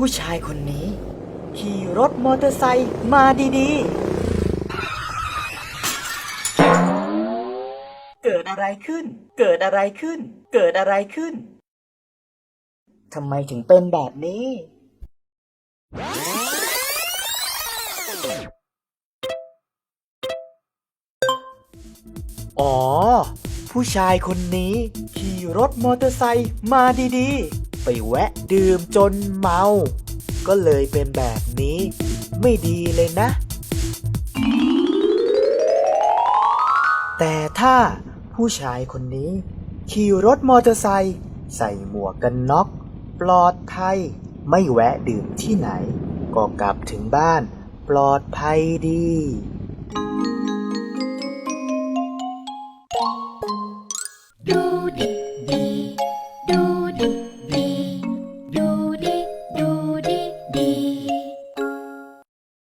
ผู้ชายคนนี้ ขี่รถมอเตอร์ไซค์มาดีๆ เกิดอะไรขึ้น เกิดอะไรขึ้น เกิดอะไรขึ้น ทำไมถึงเป็นแบบนี้ อ๋อ ผู้ชายคนนี้ ขี่รถมอเตอร์ไซค์มาดีๆ ไปแวะดื่มจนเมา ก็เลยเป็นแบบนี้ ไม่ดีเลยนะ แต่ถ้าผู้ชายคนนี้ ขี่รถมอเตอร์ไซค์ใส่หมวกกันน็อก ปลอดภัย ไม่แวะดื่มที่ไหน ก็กลับถึงบ้าน ปลอดภัยดีดูดิ